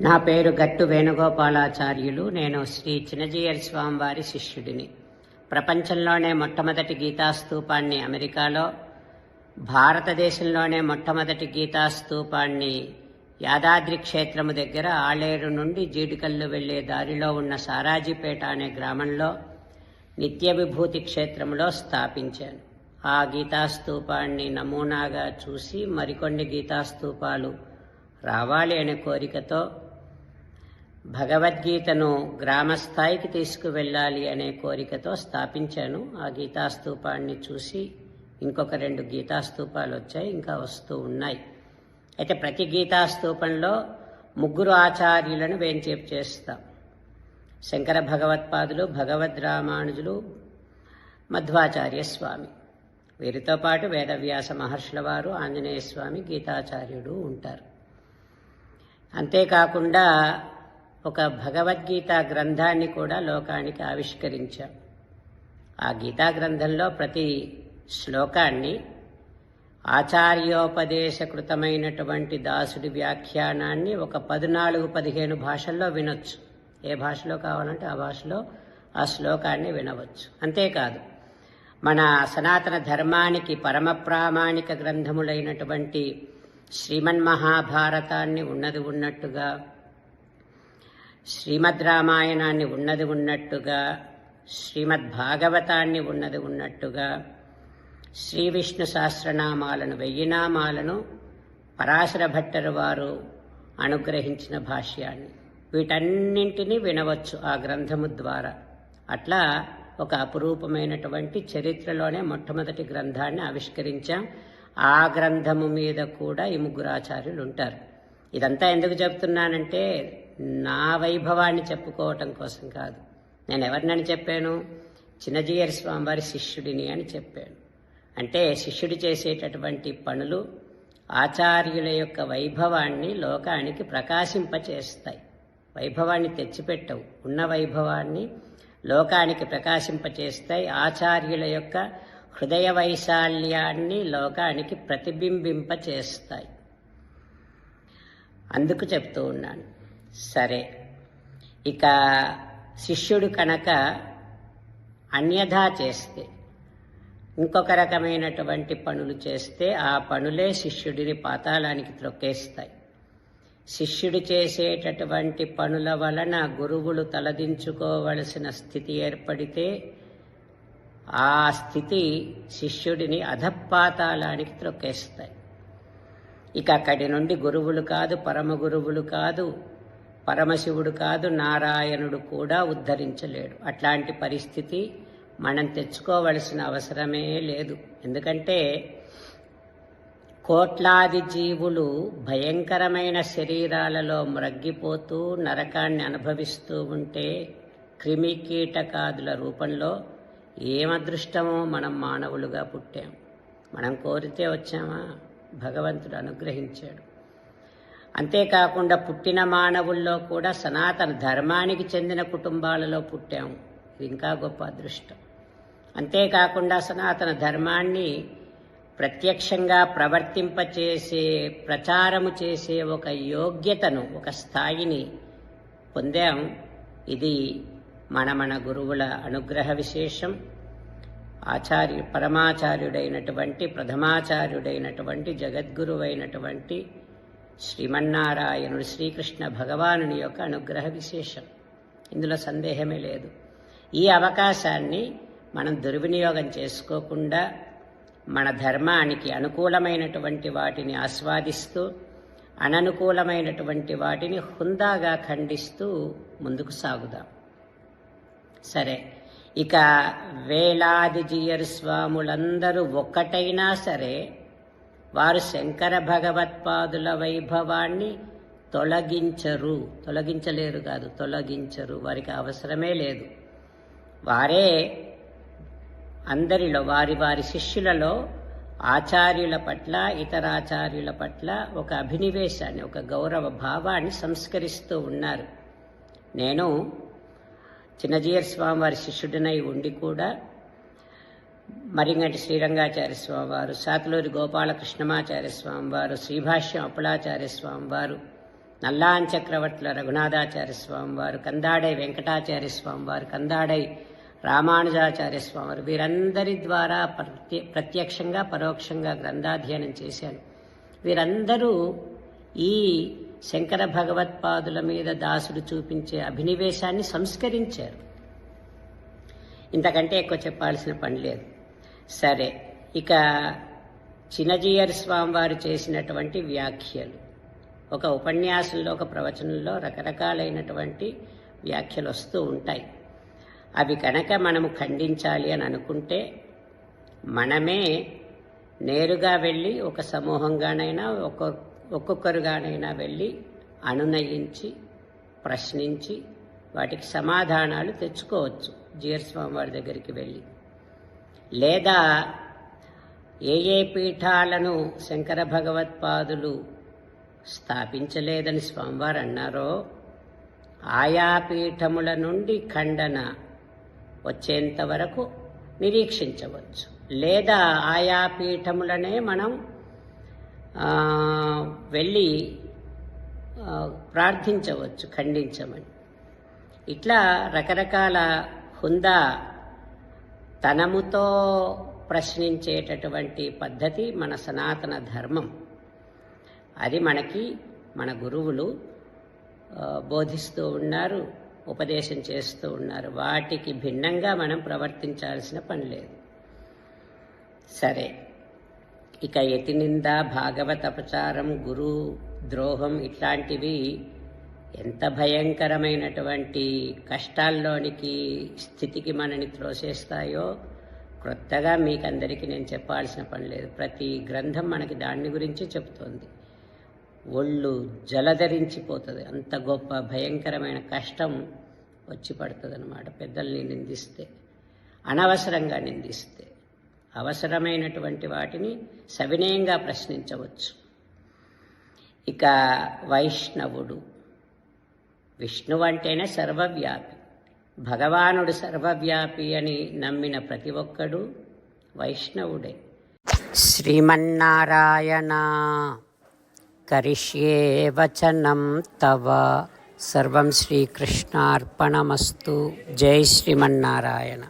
నా పేరు గట్టు వేణుగోపాలాచార్యులు. నేను శ్రీ చిన్నజీయర్ స్వామివారి శిష్యుడిని. ప్రపంచంలోనే మొట్టమొదటి గీతాస్తూపాన్ని అమెరికాలో భారతదేశంలోనే మొట్టమొదటి గీతాస్తూపాన్ని యాదాద్రి క్షేత్రము దగ్గర ఆలేరు నుండి జీడికల్లు వెళ్ళే దారిలో ఉన్న సారాజీపేట అనే గ్రామంలో నిత్య విభూతి క్షేత్రంలో స్థాపించాను. ఆ గీతాస్తూపాన్ని నమూనాగా చూసి మరికొన్ని గీతాస్తూపాలు రావాలి అనే కోరికతో భగవద్గీతను గ్రామస్థాయికి తీసుకువెళ్ళాలి అనే కోరికతో స్థాపించాను. ఆ గీతాస్తూపాన్ని చూసి ఇంకొక రెండు గీతాస్తూపాలు వచ్చాయి ఇంకా వస్తూ ఉన్నాయి. అయితే ప్రతి గీతాస్తూపంలో ముగ్గురు ఆచార్యులను వేంచేపు చేస్తాం. శంకర భగవత్పాదులు భగవద్ రామానుజులు మధ్వాచార్య స్వామి. వీరితో పాటు వేదవ్యాస మహర్షుల వారు ఆంజనేయ స్వామి గీతాచార్యుడు ఉంటారు. అంతేకాకుండా ఒక భగవద్గీత గ్రంథాన్ని కూడా లోకానికి ఆవిష్కరించాం. ఆ గీతా గ్రంథంలో ప్రతి శ్లోకాన్ని ఆచార్యోపదేశకృతమైనటువంటి దాసుడి వ్యాఖ్యానాన్ని ఒక పద్నాలుగు పదిహేను భాషల్లో వినొచ్చు. ఏ భాషలో కావాలంటే ఆ భాషలో ఆ శ్లోకాన్ని వినవచ్చు. అంతేకాదు మన సనాతన ధర్మానికి పరమ ప్రామాణిక గ్రంథములైనటువంటి శ్రీమన్మహాభారతాన్ని ఉన్నది ఉన్నట్టుగా శ్రీమద్ రామాయణాన్ని ఉన్నది ఉన్నట్టుగా శ్రీమద్ భాగవతాన్ని ఉన్నది ఉన్నట్టుగా శ్రీ విష్ణు సహస్రనామాలను వెయ్యి నామాలను పరాశర భట్టరు వారు అనుగ్రహించిన భాష్యాన్ని. వీటన్నింటినీ వినవచ్చు ఆ గ్రంథము ద్వారా. అట్లా ఒక అపురూపమైనటువంటి చరిత్రలోనే మొట్టమొదటి గ్రంథాన్ని ఆవిష్కరించాం. ఆ గ్రంథము మీద కూడా ఈ ముగ్గురాచార్యులు ఉంటారు. ఇదంతా ఎందుకు చెప్తున్నానంటే నా వైభవాన్ని చెప్పుకోవటం కోసం కాదు. నేను ఎవరినని చెప్పాను? చిన్నజీయర్ స్వామివారి శిష్యుడిని అని చెప్పాను. అంటే శిష్యుడు చేసేటటువంటి పనులు ఆచార్యుల యొక్క వైభవాన్ని లోకానికి ప్రకాశింపచేస్తాయి. వైభవాన్ని తెచ్చిపెట్టవు. ఉన్న వైభవాన్ని లోకానికి ప్రకాశింపచేస్తాయి. ఆచార్యుల యొక్క హృదయ వైశాల్యాన్ని లోకానికి ప్రతిబింబింపచేస్తాయి. అందుకు చెప్తూ ఉన్నాను. సరే. ఇక శిష్యుడు కనుక అన్యథా చేస్తే ఇంకొక రకమైనటువంటి పనులు చేస్తే ఆ పనులే శిష్యుడిని పాతాళానికి త్రొక్కేస్తాయి. శిష్యుడు చేసేటటువంటి పనుల వలన గురువులు తలదించుకోవలసిన స్థితి ఏర్పడితే ఆ స్థితి శిష్యుడిని అధపాతాళానికి త్రొక్కేస్తాయి. ఇక అక్కడి నుండి గురువులు కాదు పరమ గురువులు కాదు పరమశివుడు కాదు నారాయణుడు కూడా ఉద్ధరించలేడు. అట్లాంటి పరిస్థితి మనం తెచ్చుకోవలసిన అవసరమే లేదు. ఎందుకంటే కోట్లాది జీవులు భయంకరమైన శరీరాలలో మ్రగ్గిపోతూ నరకాన్ని అనుభవిస్తూ ఉంటే క్రిమి కీటకాదుల రూపంలో ఏమదృష్టమో మనం మానవులుగా పుట్టాం. మనం కోరితే వచ్చామా? భగవంతుడు అనుగ్రహించాడు. అంతేకాకుండా పుట్టిన మానవుల్లో కూడా సనాతన ధర్మానికి చెందిన కుటుంబాలలో పుట్టాము ఇది ఇంకా గొప్ప అదృష్టం. అంతేకాకుండా సనాతన ధర్మాన్ని ప్రత్యక్షంగా ప్రవర్తింపచేసే ప్రచారము చేసే ఒక యోగ్యతను ఒక స్థాయిని పొందాం. ఇది మన మన గురువుల అనుగ్రహ విశేషం. ఆచార్యు పరమాచార్యుడైనటువంటి ప్రథమాచార్యుడైనటువంటి జగద్గురువైనటువంటి శ్రీమన్నారాయణుడు శ్రీకృష్ణ భగవానుని యొక్క అనుగ్రహ విశేషం. ఇందులో సందేహమే లేదు. ఈ అవకాశాన్ని మనం దుర్వినియోగం చేసుకోకుండా మన ధర్మానికి అనుకూలమైనటువంటి వాటిని ఆస్వాదిస్తూ అననుకూలమైనటువంటి వాటిని హుందాగా ఖండిస్తూ ముందుకు సాగుదాం. సరే ఇక వేలాది జీయరు స్వాములందరూ ఒక్కటైనా సరే వారు శంకర భగవత్పాదుల వైభవాన్ని తొలగించరు. తొలగించలేరు కాదు తొలగించరు. వారికి అవసరమే లేదు. వారే అందరిలో వారి వారి శిష్యులలో ఆచార్యుల పట్ల ఇతరాచార్యుల పట్ల ఒక అభినివేశాన్ని ఒక గౌరవ భావాన్ని సంస్కరిస్తూ ఉన్నారు. నేను చిన్నజీయర్ స్వామి వారి శిష్యుడినై ఉండి కూడా మరింగంటి శ్రీరంగాచార్య స్వామి వారు సాతులూరి గోపాలకృష్ణమాచార్య స్వామి వారు శ్రీభాష్యం అప్పలాచార్య స్వామి వారు నల్లాన్ చక్రవర్తుల రఘునాథాచార్య స్వామి వారు కందాడై వెంకటాచార్య స్వామి వారు కందాడై రామానుజాచార్య స్వామి వారు వీరందరి ద్వారా ప్రత్య ప్రత్యక్షంగా పరోక్షంగా గ్రంథాధ్యయనం చేశాను వీరందరూ ఈ శంకర భగవత్పాదుల మీద దాసుడు చూపించే అభినివేశాన్ని సంస్కరించారు. ఇంతకంటే ఎక్కువ చెప్పాల్సిన పని లేదు. సరే. ఇక చినజీయర్ స్వామివారు చేసినటువంటి వ్యాఖ్యలు. ఒక ఉపన్యాసంలో ఒక ప్రవచనంలో రకరకాలైనటువంటి వ్యాఖ్యలు వస్తూ ఉంటాయి. అవి కనుక మనము ఖండించాలి అని అనుకుంటే మనమే నేరుగా వెళ్ళి ఒక సమూహంగానైనా ఒక్క ఒక్కొక్కరుగానైనా వెళ్ళి అనునయించి ప్రశ్నించి వాటికి సమాధానాలు తెచ్చుకోవచ్చు. జీఎర్ స్వామి వారి దగ్గరికి వెళ్ళి. లేదా ఏ ఏ పీఠాలను శంకర భగవత్పాదులు స్థాపించలేదని స్వామివారు అన్నారో ఆయా పీఠముల నుండి ఖండన వచ్చేంత వరకు నిరీక్షించవచ్చు. లేదా ఆయా పీఠములనే మనం వెళ్ళి ప్రార్థించవచ్చు ఖండించమని. ఇట్లా రకరకాల హుందా తనముతో ప్రశ్నించేటటువంటి పద్ధతి మన సనాతన ధర్మం. అది మనకి మన గురువులు బోధిస్తూ ఉన్నారు ఉపదేశం చేస్తూ ఉన్నారు. వాటికి భిన్నంగా మనం ప్రవర్తించాల్సిన పని లేదు. సరే. ఇక యతి నింద భాగవత ప్రచారం గురు ద్రోహం ఇట్లాంటివి ఎంత భయంకరమైనటువంటి కష్టాల్లోనికి స్థితికి మనని త్రోసేస్తాయో క్రొత్తగా మీకందరికీ నేను చెప్పాల్సిన పని లేదు. ప్రతి గ్రంథం మనకి దాన్ని గురించి చెప్తోంది. ఒళ్ళు జలధరించిపోతుంది. అంత గొప్ప భయంకరమైన కష్టం వచ్చి పడుతుంది అనమాట పెద్దల్ని నిందిస్తే అనవసరంగా నిందిస్తే అవసరమైనటువంటి వాటిని సవినయంగా ప్రశ్నించవచ్చు. ఇక వైష్ణవుడు విష్ణువు అంటేనే సర్వవ్యాపి. భగవానుడు సర్వవ్యాపి అని నమ్మిన ప్రతి ఒక్కడు వైష్ణవుడే. శ్రీమన్నారాయణ కరిష్యే వచనం తవ. సర్వం శ్రీకృష్ణార్పణమస్తు. జై శ్రీమన్నారాయణ.